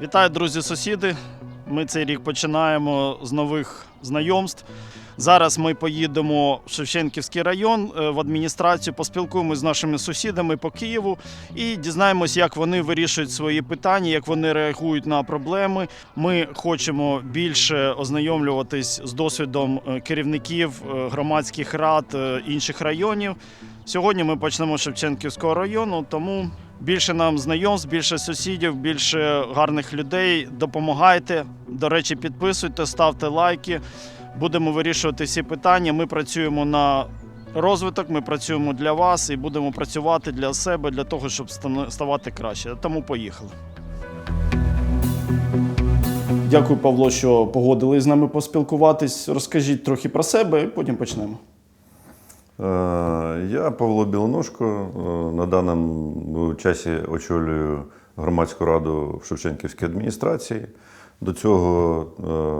Вітаю, друзі, сусіди. Ми цей рік починаємо з нових знайомств. Зараз ми поїдемо в Шевченківський район е, в адміністрацію, поспілкуємося з нашими сусідами по Києву і дізнаємось, як вони вирішують свої питання, як вони реагують на проблеми. Ми хочемо більше ознайомлюватись з досвідом е, керівників е, громадських рад інших районів. Сьогодні ми почнемо з Шевченківського району, тому більше нам знайомств, більше сусідів, більше гарних людей. Допомагайте. До речі, підписуйте, ставте лайки. Будемо вирішувати всі питання. Ми працюємо на розвиток, ми працюємо для вас і будемо працювати для себе, для того, щоб ставати краще. Тому поїхали. Дякую, Павло, що погодились з нами поспілкуватись. Розкажіть трохи про себе, і потім почнемо. Е, Я Павло Білоножко. е, На даному часі очолюю громадську раду в Шевченківській адміністрації. До цього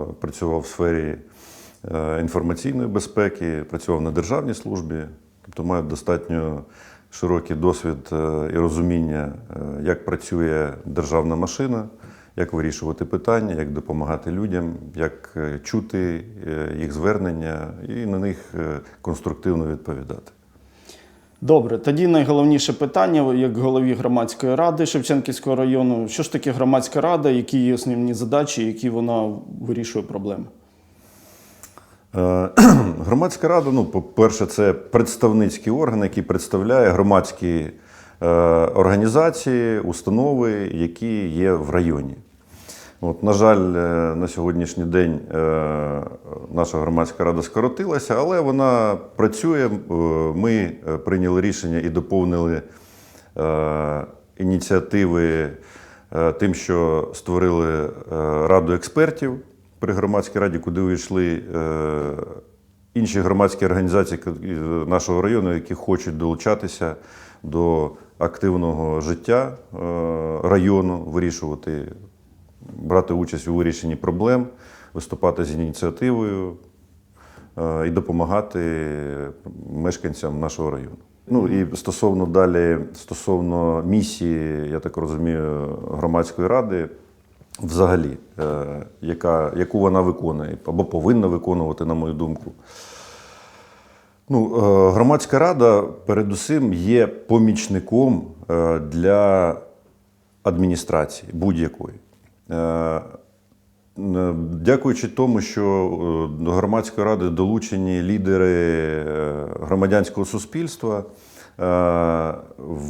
е, працював в сфері інформаційної безпеки, працював на державній службі, тобто маю достатньо широкий досвід і розуміння, як працює державна машина, як вирішувати питання, як допомагати людям, як е, чути е, їх звернення і на них е, конструктивно відповідати. Добре, тоді найголовніше питання, як голові громадської ради Шевченківського району. Що ж таке громадська рада, які її основні задачі, які вона вирішує проблеми? Громадська рада, ну, по-перше, це представницький орган, який представляє громадські е, організації, установи, які є в районі. От, на жаль, е, на сьогоднішній день е, наша громадська рада скоротилася, але вона працює. Е, Ми прийняли рішення і доповнили ініціативи тим, що створили раду експертів при громадській раді, куди увійшли інші громадські організації нашого району, які хочуть долучатися до активного життя району, вирішувати, брати участь у вирішенні проблем, виступати з ініціативою е, і допомагати мешканцям нашого району. Ну і стосовно далі, стосовно місії, я так розумію, громадської ради, взагалі, е, яка, яку вона виконує або повинна виконувати, на мою думку. Ну, е, громадська рада, передусім, є помічником для адміністрації будь-якої. Е, е, Дякуючи тому, що е, до громадської ради долучені лідери е, громадянського суспільства, е,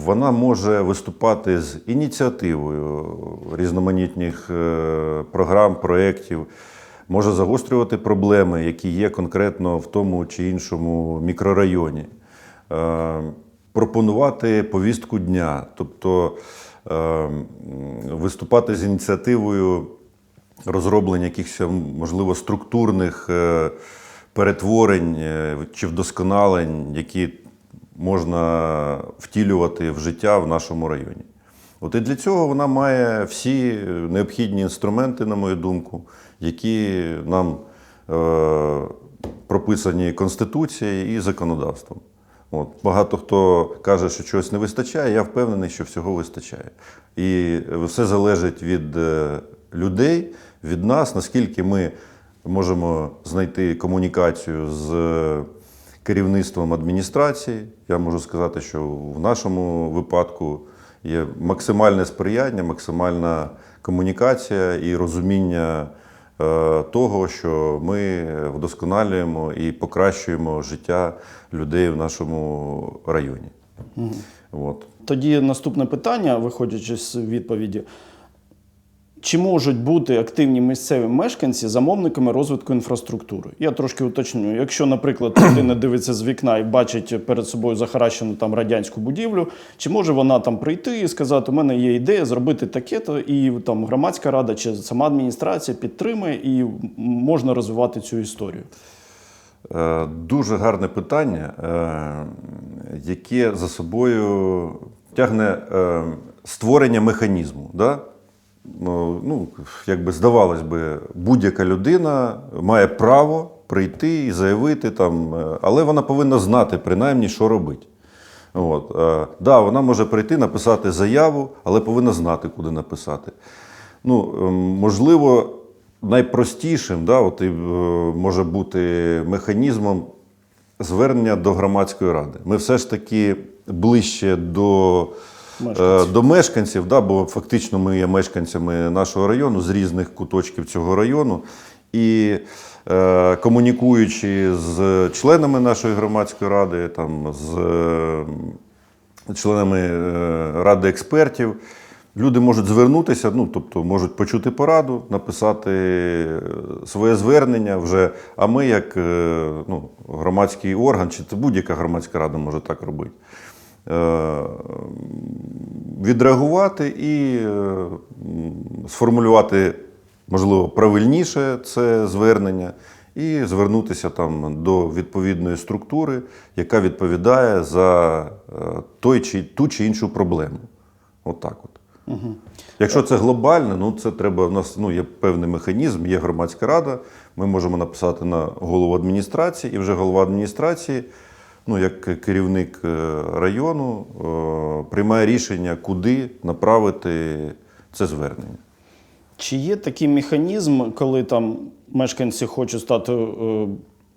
вона може виступати з ініціативою різноманітних е, програм, проєктів, може загострювати проблеми, які є конкретно в тому чи іншому мікрорайоні, Е, пропонувати повістку дня, тобто е, виступати з ініціативою розроблення якихось, можливо, структурних е, перетворень е, чи вдосконалень, які можна втілювати в життя в нашому районі. От і для цього вона має всі необхідні інструменти, на мою думку, які нам е, прописані Конституцією і законодавством. От. Багато хто каже, що чогось не вистачає, я впевнений, що всього вистачає. І все залежить від е, людей, від нас, наскільки ми можемо знайти комунікацію з е, керівництвом адміністрації. Я можу сказати, що в нашому випадку є максимальне сприяння, максимальна комунікація і розуміння того, що ми вдосконалюємо і покращуємо життя людей в нашому районі. От. Тоді наступне питання, виходячи з відповіді. Чи можуть бути активні місцеві мешканці замовниками розвитку інфраструктури? Я трошки уточню. Якщо, наприклад, людина дивиться з вікна і бачить перед собою захаращену там радянську будівлю, чи може вона там прийти і сказати, у мене є ідея зробити таке-то, і там громадська рада чи сама адміністрація підтримує і можна розвивати цю історію? Е, Дуже гарне питання, е, яке за собою тягне е, створення механізму. Да? Ну, ну, якби здавалось би, будь-яка людина має право прийти і заявити там, е, але вона повинна знати принаймні, що робити. От, е, да, вона може прийти, написати заяву, але повинна знати, куди написати. Ну, ем, можливо, найпростішим да, от, е, може бути механізмом звернення до громадської ради. Ми все ж таки ближче до мешканців, до мешканців да, бо фактично ми є мешканцями нашого району з різних куточків цього району. І е, комунікуючи з членами нашої громадської ради, там, з е, членами е, ради експертів. Люди можуть звернутися, ну тобто можуть почути пораду, написати е, своє звернення вже. А ми, як е, ну, громадський орган, чи це будь-яка громадська рада може так робити. Е, Відреагувати і е, сформулювати, можливо, правильніше це звернення, і звернутися там до відповідної структури, яка відповідає за е, той чи ту чи іншу проблему. От так от. Якщо це глобально, ну це треба. У нас ну, є певний механізм, є громадська рада. Ми можемо написати на голову адміністрації, і вже голова адміністрації, ну як керівник е, району, е, приймає рішення, куди направити це звернення. Чи є такий механізм, коли там мешканці хочуть стати е,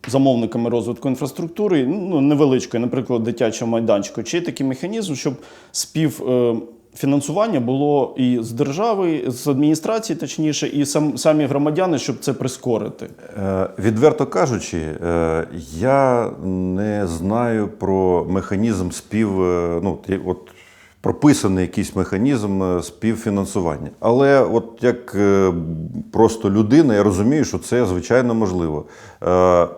замовниками розвитку інфраструктури, ну невеличкої, наприклад, дитячого майданчику? Чи є такий механізм, щоб спів. Фінансування було і з держави, з адміністрації, точніше, і сам, самі громадяни, щоб це прискорити. Е, Відверто кажучи, е, я не знаю про механізм спів. е, Ну, от прописаний якийсь механізм е, співфінансування. Але от як е, просто людина, я розумію, що це звичайно можливо. Е,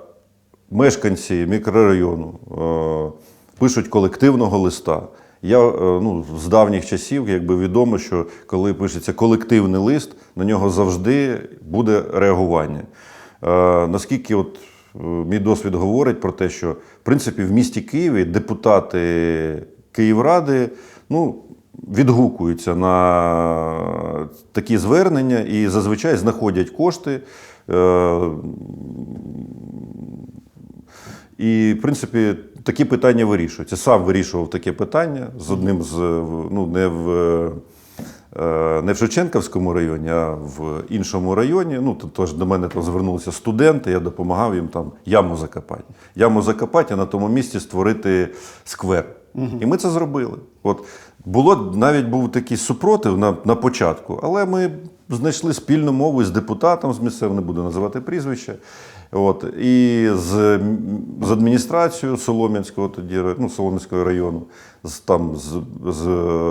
Мешканці мікрорайону е, пишуть колективного листа. Я е, ну, з давніх часів якби відомо, що коли пишеться колективний лист, на нього завжди буде реагування. Е, наскільки от е, мій досвід говорить про те, що в принципі в місті Києві депутати Київради ну, відгукуються на такі звернення і зазвичай знаходять кошти. Е, і, в принципі, такі питання вирішуються. Сам вирішував таке питання з одним з ну, не в. е, Не в Шевченківському районі, а в іншому районі. Ну, тож до мене там звернулися студенти, я допомагав їм там яму закопати. Яму закопати, а на тому місці створити сквер. І ми це зробили. От було навіть був такий супротив на, на початку, але ми знайшли спільну мову з депутатом з місцевим, не буду називати прізвище. От, і з, з адміністрацією Солом'янського тоді, ну, Солом'янського району, з, там, з, з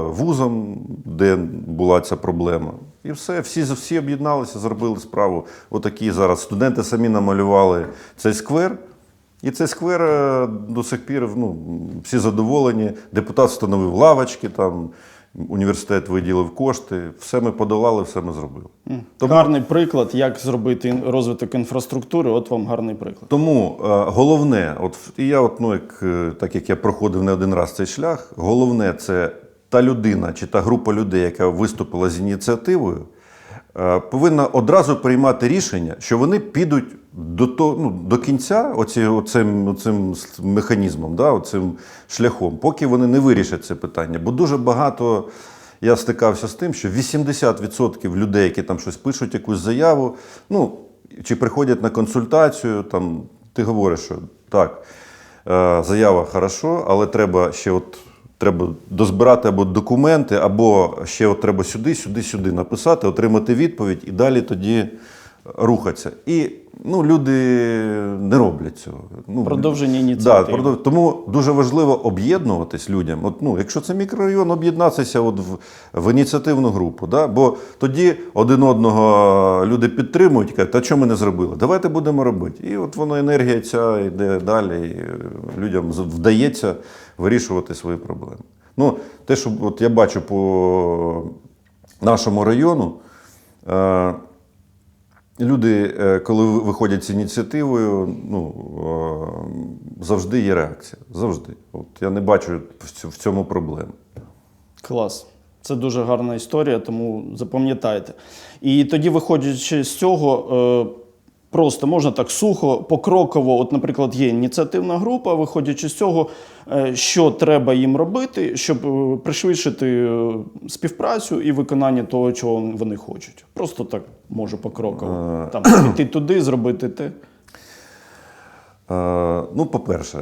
вузом, де була ця проблема. І все, всі, всі об'єдналися, зробили справу. Отакі зараз студенти самі намалювали цей сквер. І цей сквер е, до сих пір ну, всі задоволені. Депутат встановив лавочки, там, університет виділив кошти. Все ми подолали, все ми зробили. Тому, Гарний приклад, як зробити розвиток інфраструктури. От вам гарний приклад. тому е, головне, от, і я, от, ну, як, е, так як я проходив не один раз цей шлях, головне це та людина чи та група людей, яка виступила з ініціативою, е, повинна одразу приймати рішення, що вони підуть до, то, ну, до кінця оці, оцим, оцим механізмом, да, оцим шляхом, поки вони не вирішать це питання. Бо дуже багато я стикався з тим, що 80% людей, які там щось пишуть, якусь заяву, ну, чи приходять на консультацію, там, ти говориш, що так, е, заява хорошо, але треба ще от. Треба дозбирати або документи, або ще от треба сюди, сюди, сюди написати, отримати відповідь і далі тоді рухатися. І ну, люди не роблять цього. Ну, Продовження Да, продов- тому дуже важливо об'єднуватись людям. От, ну, якщо це мікрорайон, об'єднатися от в, в ініціативну групу. Да? Бо тоді один одного люди підтримують і кажуть, а що ми не зробили? Давайте будемо робити. І от воно енергія ця йде далі, і е, людям вдається вирішувати свої проблеми. Ну, те, що от я бачу по нашому району. Люди, е, коли ви- виходять з ініціативою, ну, е, завжди є реакція. Завжди. От я не бачу в цьому проблеми. Клас. Це дуже гарна історія, тому запам'ятайте. І тоді, виходячи з цього, е, Просто можна так сухо, покроково. От, наприклад, є ініціативна група, виходячи з цього, е, що треба їм робити, щоб е, пришвидшити е, співпрацю і виконання того, чого вони хочуть. Просто так може покроково. Там піти туди, зробити те. Ну, по-перше,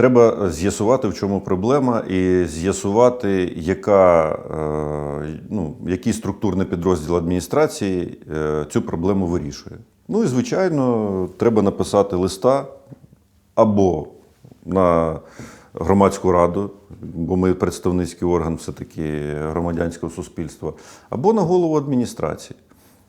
треба з'ясувати, в чому проблема, і з'ясувати, яка, е, ну, який структурний підрозділ адміністрації е, цю проблему вирішує. Ну і, звичайно, треба написати листа або на громадську раду, бо ми представницький орган все-таки громадянського суспільства, або на голову адміністрації.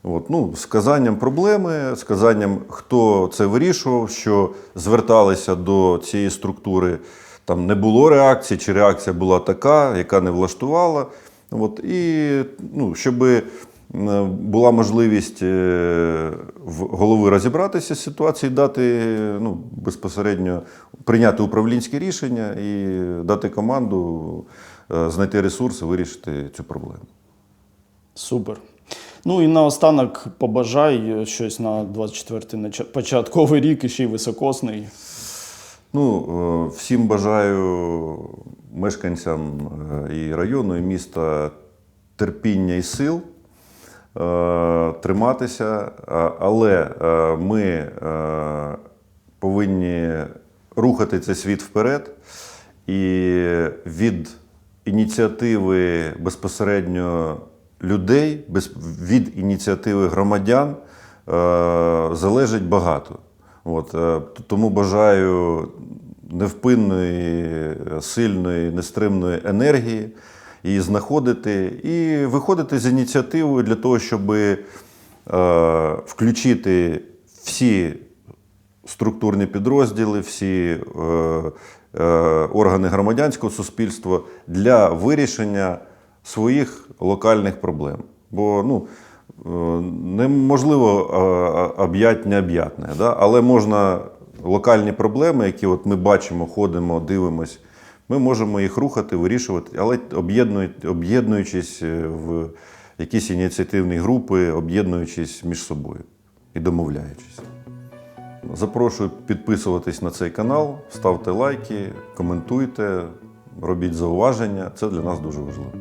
От, ну, з казанням проблеми, з казанням, хто це вирішував, що зверталися до цієї структури, там не було реакції, чи реакція була така, яка не влаштувала. От, і ну, щоб була можливість е, в голови розібратися з ситуацією, дати ну, безпосередньо прийняти управлінське рішення і дати команду е, знайти ресурси, вирішити цю проблему. Супер. Ну і наостанок побажай щось на 24-й початковий рік і ще й високосний. Ну, е, всім бажаю мешканцям е, і району, і міста терпіння і сил, е, триматися, але е, ми е, повинні рухати цей світ вперед і від ініціативи безпосередньо людей, без, від ініціативи громадян е, залежить багато. От, е, тому бажаю невпинної, сильної, нестримної енергії її знаходити і виходити з ініціативою для того, щоб е, включити всі структурні підрозділи, всі органи громадянського суспільства для вирішення своїх локальних проблем. Бо ну, е, неможливо е, об'ять необ'ятне, да? але можна локальні проблеми, які от ми бачимо, ходимо, дивимось, ми можемо їх рухати, вирішувати, але об'єднуючись е, в якісь ініціативні групи, об'єднуючись між собою і домовляючись. Запрошую підписуватись на цей канал, ставте лайки, коментуйте, робіть зауваження. Це для нас дуже важливо.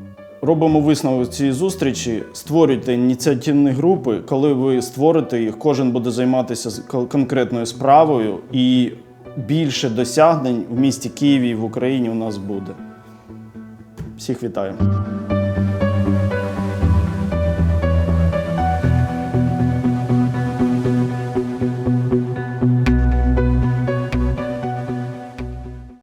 Робимо висновок цієї зустрічі. Створюйте ініціативні групи. Коли ви створите їх, кожен буде займатися конкретною справою, і більше досягнень в місті Києві і в Україні у нас буде. Всіх вітаю!